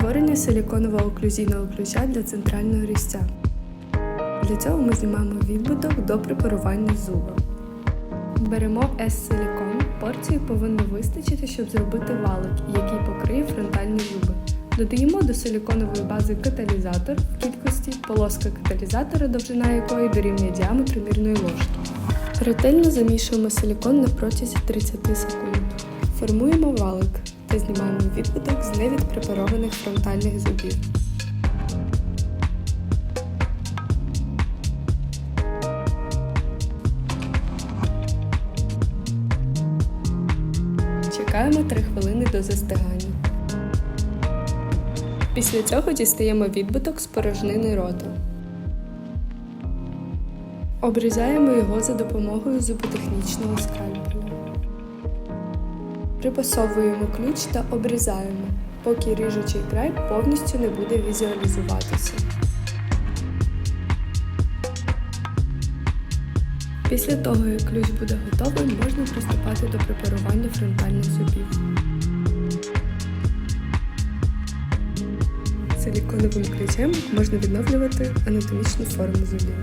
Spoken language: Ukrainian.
Створення силіконового оклюзійного ключа для центрального різця. Для цього ми знімаємо відбиток до препарування зуба. Беремо S-силікон. Порції повинно вистачити, щоб зробити валик, який покриє фронтальні зуби. Додаємо до силіконової бази каталізатор в кількості полоска каталізатора, довжина якої дорівнює діаметру мірної ложки. Ретельно замішуємо силікон на протязі 30 секунд. Формуємо валик та знімаємо відбиток з невідпрепарованих фронтальних зубів. Чекаємо 3 хвилини до застигання. Після цього дістаємо відбиток з порожнини рота. Обрізаємо його за допомогою зуботехнічного скальпеля. Припасовуємо ключ та обрізаємо, поки ріжучий край повністю не буде візуалізуватися. Після того, як ключ буде готовий, можна приступати до препарування фронтальних зубів. Силіконовим ключем можна відновлювати анатомічну форму зубів.